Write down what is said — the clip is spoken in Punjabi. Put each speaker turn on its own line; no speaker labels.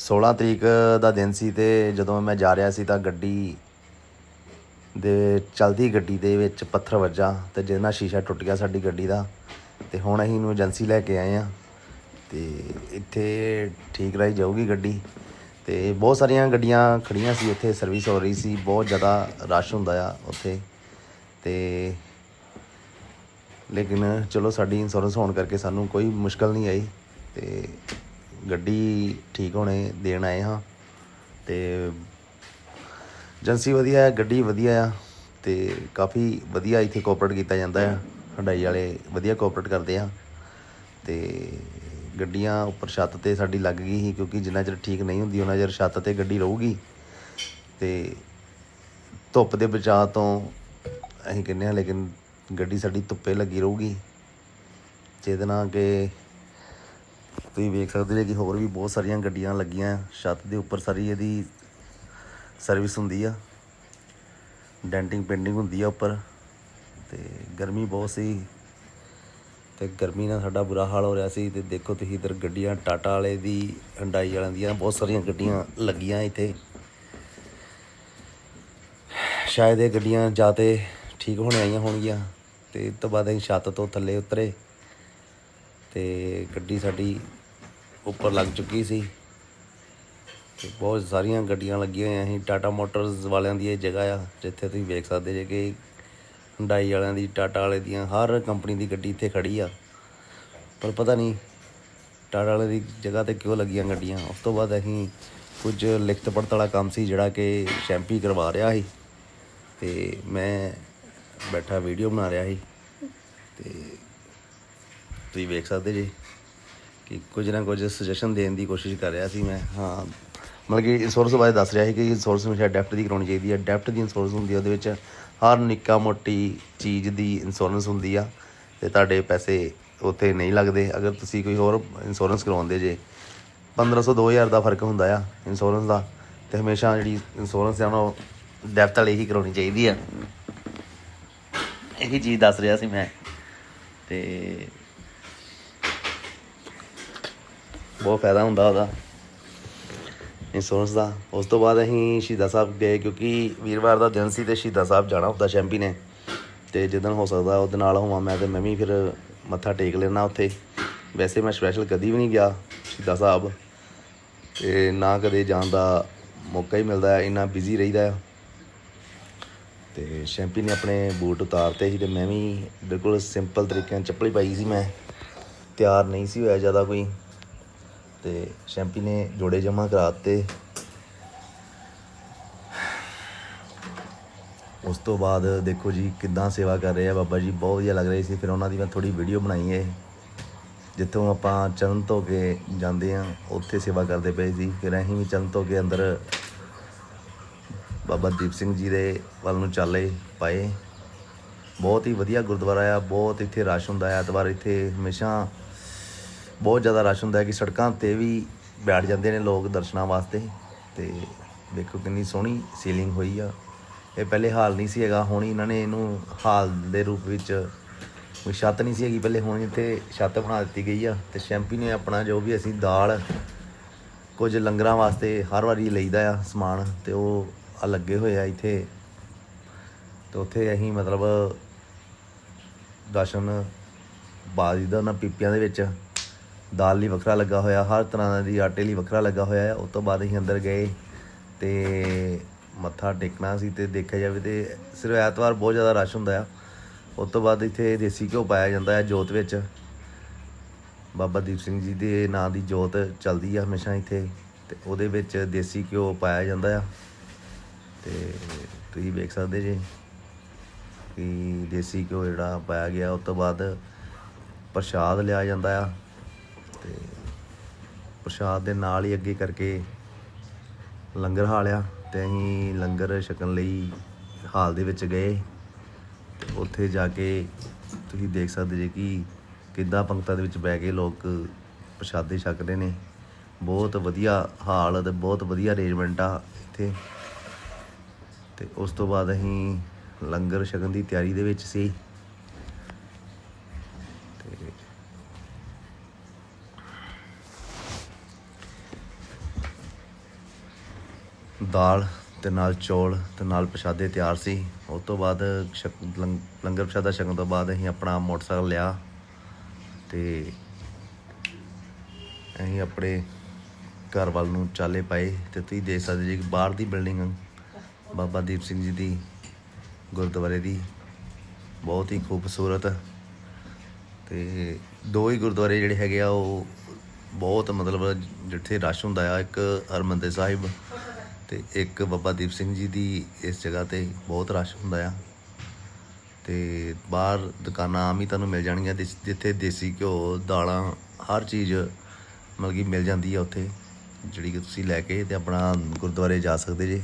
16 ਤਰੀਕ ਦਾ ਦਿਨ ਸੀ ਤੇ ਜਦੋਂ ਮੈਂ ਜਾ ਰਿਹਾ ਸੀ ਤਾਂ ਗੱਡੀ ਦੇ ਚਲਦੀ ਗੱਡੀ ਦੇ ਵਿੱਚ ਪੱਥਰ ਵੱਜਾ ਤੇ ਜਿਹਦੇ ਨਾਲ ਸ਼ੀਸ਼ਾ ਟੁੱਟ ਗਿਆ ਸਾਡੀ ਗੱਡੀ ਦਾ। ਤੇ ਹੁਣ ਅਸੀਂ ਇਹਨੂੰ ਏਜੰਸੀ ਲੈ ਕੇ ਆਏ ਆ ਤੇ ਇੱਥੇ ਠੀਕ ਰਾਈ ਜਾਊਗੀ ਗੱਡੀ। ਤੇ ਬਹੁਤ ਸਾਰੀਆਂ ਗੱਡੀਆਂ ਖੜੀਆਂ ਸੀ ਉੱਥੇ ਸਰਵਿਸ ਹੋ ਰਹੀ ਸੀ, ਬਹੁਤ ਜ਼ਿਆਦਾ ਰਸ਼ ਹੁੰਦਾ ਆ ਉੱਥੇ। ਤੇ ਲੇਕਿਨ ਚਲੋ ਸਾਡੀ ਇੰਸ਼ੋਰੈਂਸ ਹੋਣ ਕਰਕੇ ਸਾਨੂੰ ਕੋਈ ਮੁਸ਼ਕਲ ਨਹੀਂ ਆਈ ਤੇ ਗੱਡੀ ਠੀਕ ਹੋਣੇ ਦੇਣ ਆਏ ਹਾਂ ਤੇ ਏਜੰਸੀ ਵਧੀਆ ਹੈ, ਗੱਡੀ ਵਧੀਆ ਆ ਤੇ ਕਾਫੀ ਵਧੀਆ ਇੱਥੇ ਕੋਆਪਰੇਟ ਕੀਤਾ ਜਾਂਦਾ ਆ, ਹੰਡਾਈ ਵਾਲੇ ਵਧੀਆ ਕੋਆਪਰੇਟ ਕਰਦੇ ਆ ਤੇ ਗੱਡੀਆਂ ਉੱਪਰ ਛੱਤ ਤੇ ਸਾਡੀ ਲੱਗ ਗਈ ਸੀ ਕਿਉਂਕਿ ਜਿੰਨਾ ਚਿਰ ਠੀਕ ਨਹੀਂ ਹੁੰਦੀ ਉਹਨਾਂ ਚਿਰ ਛੱਤ ਤੇ ਗੱਡੀ ਰਹੂਗੀ ਤੇ ਧੁੱਪ ਦੇ ਬਚਾਅ ਤੋਂ ਅਸੀਂ ਕਹਿੰਦੇ ਹਾਂ ਲੇਕਿਨ ਗੱਡੀ ਸਾਡੀ ਧੁੱਪੇ ਲੱਗੀ ਰਹੂਗੀ ਜਿਹਦੇ ਨਾਲ ਕਿ ਤੁਸੀਂ ਵੇਖ ਸਕਦੇ ਜੇ ਕਿ ਹੋਰ ਵੀ ਬਹੁਤ ਸਾਰੀਆਂ ਗੱਡੀਆਂ ਲੱਗੀਆਂ, ਛੱਤ ਦੇ ਉੱਪਰ ਸਾਰੀ ਇਹਦੀ ਸਰਵਿਸ ਹੁੰਦੀ ਆ। ਡੈਂਟਿੰਗ ਪੇਂਟਿੰਗ ਹੁੰਦੀ ਆ ਉੱਪਰ। ਤੇ ਗਰਮੀ ਬਹੁਤ ਸੀ ਤੇ ਗਰਮੀ ਨਾਲ ਸਾਡਾ ਬੁਰਾ ਹਾਲ ਹੋ ਰਿਹਾ ਸੀ ਤੇ ਦੇਖੋ ਤੁਸੀਂ ਇਧਰ ਗੱਡੀਆਂ ਟਾਟਾ ਵਾਲੇ ਦੀ ਹੰਡਾਈ ਵਾਲਿਆਂ ਦੀਆਂ ਬਹੁਤ ਸਾਰੀਆਂ ਗੱਡੀਆਂ ਲੱਗੀਆਂ ਇੱਥੇ। ਸ਼ਾਇਦ ਇਹ ਗੱਡੀਆਂ ਜਾਂ ਤੇ ਠੀਕ ਹੋਣ ਆਈਆਂ ਹੋਣਗੀਆਂ ਤੇ ਇਸ ਤੋਂ ਬਾਅਦ ਅਸੀਂ ਛੱਤ ਤੋਂ ਥੱਲੇ ਉਤਰੇ। ਤੇ ਗੱਡੀ ਸਾਡੀ ਉੱਪਰ ਲੱਗ ਚੁੱਕੀ ਸੀ। ਤੇ ਬਹੁਤ ਸਾਰੀਆਂ ਗੱਡੀਆਂ ਲੱਗੀਆਂ ਹੋਈਆਂ ਸੀ। ਟਾਟਾ ਮੋਟਰਸ ਵਾਲਿਆਂ ਦੀ ਇਹ ਜਗ੍ਹਾ ਆ, ਜਿੱਥੇ ਤੁਸੀਂ ਵੇਖ ਸਕਦੇ ਜੇ ਕਿ ਹੁੰਡਾਈ ਵਾਲਿਆਂ ਦੀ ਟਾਟਾ ਵਾਲੇ ਦੀਆਂ, ਹਰ ਕੰਪਨੀ ਦੀ ਗੱਡੀ ਇੱਥੇ ਖੜੀ ਆ। ਪਰ ਪਤਾ ਨਹੀਂ ਟਾਟਾ ਵਾਲੇ ਦੀ ਜਗ੍ਹਾ ਤੇ ਕਿਉਂ ਲੱਗੀਆਂ ਗੱਡੀਆਂ? ਉਸ ਤੋਂ ਬਾਅਦ ਅਸੀਂ ਕੁਝ ਲਿਖਤ ਪੜਤ ਵਾਲਾ ਕੰਮ ਸੀ, ਜਿਹੜਾ ਕਿ ਸ਼ੈਂਪੀ ਕਰਵਾ ਰਿਹਾ ਸੀ। ਤੇ ਮੈਂ ਬੈਠਾ ਵੀਡੀਓ ਬਣਾ ਰਿਹਾ ਸੀ। ਤੇ ਤੁਸੀਂ ਵੇਖ ਸਕਦੇ ਜੀ ਕਿ ਕੁਝ ਨਾ ਕੁਝ ਸੁਜੈਸ਼ਨ ਦੇਣ ਦੀ ਕੋਸ਼ਿਸ਼ ਕਰ ਰਿਹਾ ਸੀ ਮੈਂ। ਹਾਂ, ਮਤਲਬ ਕਿ ਇੰਸ਼ੋਰੈਂਸ ਬਾਰੇ ਦੱਸ ਰਿਹਾ ਸੀ ਕਿ ਇੰਸ਼ੋਰੈਂਸ ਹਮੇਸ਼ਾ ਡੈਫਟ ਦੀ ਕਰਾਉਣੀ ਚਾਹੀਦੀ ਹੈ ਡੈਫਟ ਦੀ ਇੰਸ਼ੋਰੈਂਸ ਹੁੰਦੀ ਹੈ ਉਹਦੇ ਵਿੱਚ ਹਰ ਨਿੱਕਾ ਮੋਟੀ ਚੀਜ਼ ਦੀ ਇੰਸ਼ੋਰੈਂਸ ਹੁੰਦੀ ਆ ਤੇ ਤੁਹਾਡੇ ਪੈਸੇ ਉੱਥੇ ਨਹੀਂ ਲੱਗਦੇ। ਅਗਰ ਤੁਸੀਂ ਕੋਈ ਹੋਰ ਇੰਸ਼ੋਰੈਂਸ ਕਰਵਾਉਂਦੇ ਜੇ 1500 2000 ਦਾ ਫ਼ਰਕ ਹੁੰਦਾ ਆ ਇੰਸ਼ੋਰੈਂਸ ਦਾ ਤੇ ਹਮੇਸ਼ਾ ਜਿਹੜੀ ਇੰਸ਼ੋਰੈਂਸ ਆ ਉਹ ਡੈਫਟ ਵਾਲੀ ਹੀ ਕਰਾਉਣੀ ਚਾਹੀਦੀ ਆ। ਇਹੀ ਚੀਜ਼ ਦੱਸ ਰਿਹਾ ਸੀ ਮੈਂ ਤੇ ਬਹੁਤ ਫਾਇਦਾ ਹੁੰਦਾ ਉਹਦਾ। ਇੰਸ਼ੋਰੈਂਸ ਦਾ। ਉਸ ਤੋਂ ਬਾਅਦ ਅਸੀਂ ਸ਼ਹੀਦਾਂ ਸਾਹਿਬ ਗਏ ਕਿਉਂਕਿ ਵੀਰਵਾਰ ਦਾ ਦਿਨ ਸੀ ਤੇ ਸ਼ਹੀਦਾਂ ਸਾਹਿਬ ਜਾਣਾ ਹੁੰਦਾ ਸ਼ੈਂਪੀ ਨੇ। ਤੇ ਜਿੱਦਣ ਹੋ ਸਕਦਾ ਉਹਦੇ ਨਾਲ ਹੋਵਾਂ ਮੈਂ ਤੇ ਮੈਂ ਵੀ ਫਿਰ ਮੱਥਾ ਟੇਕ ਲੈਣਾ ਉੱਥੇ। ਵੈਸੇ ਮੈਂ ਸਪੈਸ਼ਲ ਕਦੀ ਵੀ ਨਹੀਂ ਗਿਆ ਸ਼ਹੀਦਾ ਸਾਹਿਬ। ਤੇ ਨਾ ਕਦੇ ਜਾਣ ਦਾ ਮੌਕਾ ਹੀ ਮਿਲਦਾ ਹੈ ਇੰਨਾ ਬਿਜ਼ੀ ਰਹੀਦਾ ਆ। ਤੇ ਸ਼ੈਂਪੀ ਨੇ ਆਪਣੇ ਬੂਟ ਉਤਾਰਤੇ ਸੀ ਤੇ ਮੈਂ ਵੀ ਬਿਲਕੁਲ ਸਿੰਪਲ ਤਰੀਕੇ ਨਾਲ ਚੱਪਲੀ ਪਾਈ ਸੀ ਮੈਂ। ਤਿਆਰ ਨਹੀਂ ਸੀ ਹੋਇਆ ਜ਼ਿਆਦਾ ਕੋਈ। ਤੇ ਸ਼ੈਂਪੀ ਨੇ ਜੋੜੇ ਜਮਾ ਕਰਾਤੇ। ਉਸ ਤੋਂ ਬਾਅਦ ਦੇਖੋ ਜੀ ਕਿੱਦਾਂ ਸੇਵਾ ਕਰ ਰਹੇ ਆ ਬਾਬਾ ਜੀ, ਬਹੁਤ ਵਧੀਆ ਲੱਗ ਰਹੀ ਸੀ। ਫਿਰ ਉਹਨਾਂ ਦੀ ਮੈਂ ਥੋੜੀ ਵੀਡੀਓ ਬਣਾਈ ਹੈ ਜਿੱਥੋਂ ਆਪਾਂ ਚਰਨ ਧੋ ਕੇ ਜਾਂਦੇ ਆ, ਉੱਥੇ ਸੇਵਾ ਕਰਦੇ ਪਏ ਸੀ। ਫਿਰ ਅਸੀਂ ਵੀ ਚਰਨ ਧੋ ਕੇ ਅੰਦਰ ਬਾਬਾ ਦੀਪ ਸਿੰਘ ਜੀ ਦੇ ਵੱਲ ਨੂੰ ਚਾਲੇ ਪਾਏ। ਬਹੁਤ ਹੀ ਵਧੀਆ ਗੁਰਦੁਆਰਾ ਆ, ਬਹੁਤ ਇੱਥੇ ਰਸ਼ ਹੁੰਦਾ ਹੈ ਐਤਵਾਰ, ਇੱਥੇ ਹਮੇਸ਼ਾ ਬਹੁਤ ਜ਼ਿਆਦਾ ਰਸ਼ ਹੁੰਦਾ ਹੈ ਕਿ ਸੜਕਾਂ ਤੇ ਵੀ ਬੈਠ ਜਾਂਦੇ ਨੇ ਲੋਕ ਦਰਸ਼ਨਾਂ ਵਾਸਤੇ। ਤੇ ਦੇਖੋ ਕਿੰਨੀ ਸੋਹਣੀ ਸੀਲਿੰਗ ਹੋਈ ਆ। ਇਹ ਪਹਿਲੇ ਹਾਲ ਨਹੀਂ ਸੀ ਹੈਗਾ, ਹੁਣ ਇਹਨਾਂ ਨੇ ਇਹਨੂੰ ਹਾਲ ਦੇ ਰੂਪ ਵਿੱਚ ਕੋਈ ਛੱਤ ਨਹੀਂ ਸੀ ਹੈਗੀ। ਪਹਿਲੇ ਹੁਣ ਇੱਥੇ ਛੱਤ ਬਣਾ ਦਿੱਤੀ ਗਈ ਆ ਤੇ ਸ਼ੈਂਪੀ ਨੇ ਆਪਣਾ ਜੋ ਵੀ ਅਸੀਂ ਦਾਲ ਕੁਝ ਲੰਗਰਾਂ ਵਾਸਤੇ ਹਰ ਵਾਰੀ ਲਈਦਾ ਆ ਸਮਾਨ ਤੇ ਉਹ ਆ ਲੱਗੇ ਹੋਏ ਆ ਇੱਥੇ। ਤੇ ਉੱਥੇ ਅਸੀਂ ਮਤਲਬ ਦਰਸ਼ਨ ਬਾਜੀ ਦਾ ਨਾ ਪੀਪੀਆਂ ਦੇ ਵਿੱਚ ਦਾਲ ਲਈ ਵੱਖਰਾ ਲੱਗਾ ਹੋਇਆ, ਹਰ ਤਰ੍ਹਾਂ ਦੀ ਆਟੇ ਲਈ ਵੱਖਰਾ ਲੱਗਾ ਹੋਇਆ ਹੈ। ਉਸ ਤੋਂ ਬਾਅਦ ਅਸੀਂ ਅੰਦਰ ਗਏ ਤੇ ਮੱਥਾ ਟੇਕਣਾ ਸੀ ਤੇ ਦੇਖਿਆ ਜਾਵੇ ਤੇ ਸਿਰਫ ਐਤਵਾਰ ਬਹੁਤ ਜ਼ਿਆਦਾ ਰਸ਼ ਹੁੰਦਾ ਆ। ਉਸ ਤੋਂ ਬਾਅਦ ਇੱਥੇ ਦੇਸੀ ਘਿਓ ਪਾਇਆ ਜਾਂਦਾ ਹੈ ਜੋਤ ਵਿੱਚ। ਬਾਬਾ ਦੀਪ ਸਿੰਘ ਜੀ ਦੇ ਨਾਂ ਦੀ ਜੋਤ ਚੱਲਦੀ ਆ ਹਮੇਸ਼ਾ ਇੱਥੇ ਤੇ ਉਹਦੇ ਵਿੱਚ ਦੇਸੀ ਘਿਓ ਪਾਇਆ ਜਾਂਦਾ ਆ। ਤੇ ਤੁਸੀਂ ਵੇਖ ਸਕਦੇ ਜੀ ਕਿ ਦੇਸੀ ਘਿਓ ਜਿਹੜਾ ਪਾਇਆ ਗਿਆ ਉਸ ਤੋਂ ਬਾਅਦ ਪ੍ਰਸ਼ਾਦ ਲਿਆ ਜਾਂਦਾ ਆ। ਤੇ ਪ੍ਰਸ਼ਾਦ ਦੇ ਨਾਲ ਹੀ ਅੱਗੇ ਕਰਕੇ ਲੰਗਰ ਹਾਲਿਆ ਤੇ ਅਸੀਂ ਲੰਗਰ ਛਕਣ ਲਈ ਹਾਲ ਦੇ ਵਿੱਚ ਗਏ। ਉੱਥੇ ਜਾ ਕੇ ਤੁਸੀਂ ਦੇਖ ਸਕਦੇ ਜੇ ਕਿ ਕਿੱਦਾਂ ਪੰਕਤਾਂ ਦੇ ਵਿੱਚ ਬਹਿ ਕੇ ਲੋਕ ਪ੍ਰਸ਼ਾਦੇ ਛਕ ਰਹੇ ਨੇ। ਬਹੁਤ ਵਧੀਆ ਹਾਲ ਤੇ ਬਹੁਤ ਵਧੀਆ ਅਰੇਂਜਮੈਂਟ ਆ ਇੱਥੇ। ਤੇ ਉਸ ਤੋਂ ਬਾਅਦ ਅਸੀਂ ਲੰਗਰ ਛਕਣ ਦੀ ਤਿਆਰੀ ਦੇ ਵਿੱਚ ਸੀ ਤੇ ਦਾਲ ਤੇ ਨਾਲ ਚੌਲ ਤੇ ਨਾਲ ਪ੍ਰਸ਼ਾਦੇ ਤਿਆਰ ਸੀ। ਉਸ ਤੋਂ ਬਾਅਦ ਛਕ- ਲੰਗ- ਲੰਗਰ ਪ੍ਰਸ਼ਾਦਾ ਛਕਣ ਤੋਂ ਬਾਅਦ ਅਸੀਂ ਆਪਣਾ ਮੋਟਰਸਾਈਕਲ ਲਿਆ ਤੇ ਅਸੀਂ ਆਪਣੇ ਘਰ ਵੱਲ ਨੂੰ ਚਾਲੇ ਪਾਏ ਤੇ ਤੁਸੀਂ ਦੇਖ ਸਕਦੇ ਜੀ ਕਿ ਬਾਹਰ ਦੀ ਬਿਲਡਿੰਗ ਬਾਬਾ ਦੀਪ ਸਿੰਘ ਜੀ ਦੀ, ਗੁਰਦੁਆਰੇ ਦੀ ਬਹੁਤ ਹੀ ਖੂਬਸੂਰਤ ਤੇ ਦੋ ਹੀ ਗੁਰਦੁਆਰੇ ਜਿਹੜੇ ਹੈਗੇ ਆ ਉਹ ਬਹੁਤ ਮਤਲਬ ਜਿੱਥੇ ਰਸ਼ ਹੁੰਦਾ ਆ, ਇੱਕ ਹਰਮੰਦਰ ਸਾਹਿਬ ਤੇ ਇੱਕ ਬਾਬਾ ਦੀਪ ਸਿੰਘ ਜੀ ਦੀ ਇਸ ਜਗ੍ਹਾ ਤੇ ਬਹੁਤ ਰਸ਼ ਹੁੰਦਾ ਆ। ਤੇ ਬਾਹਰ ਦੁਕਾਨਾਂ ਆਮ ਹੀ ਤੁਹਾਨੂੰ ਮਿਲ ਜਾਣਗੀਆਂ, ਜਿਸ- ਜਿੱਥੇ ਦੇਸੀ ਘਿਓ, ਦਾਲਾਂ, ਹਰ ਚੀਜ਼ ਮਤਲਬ ਕਿ ਮਿਲ ਜਾਂਦੀ ਆ ਉੱਥੇ, ਜਿਹੜੀ ਕਿ ਤੁਸੀਂ ਲੈ ਕੇ ਤੇ ਆਪਣਾ ਗੁਰਦੁਆਰੇ ਜਾ ਸਕਦੇ ਜੇ।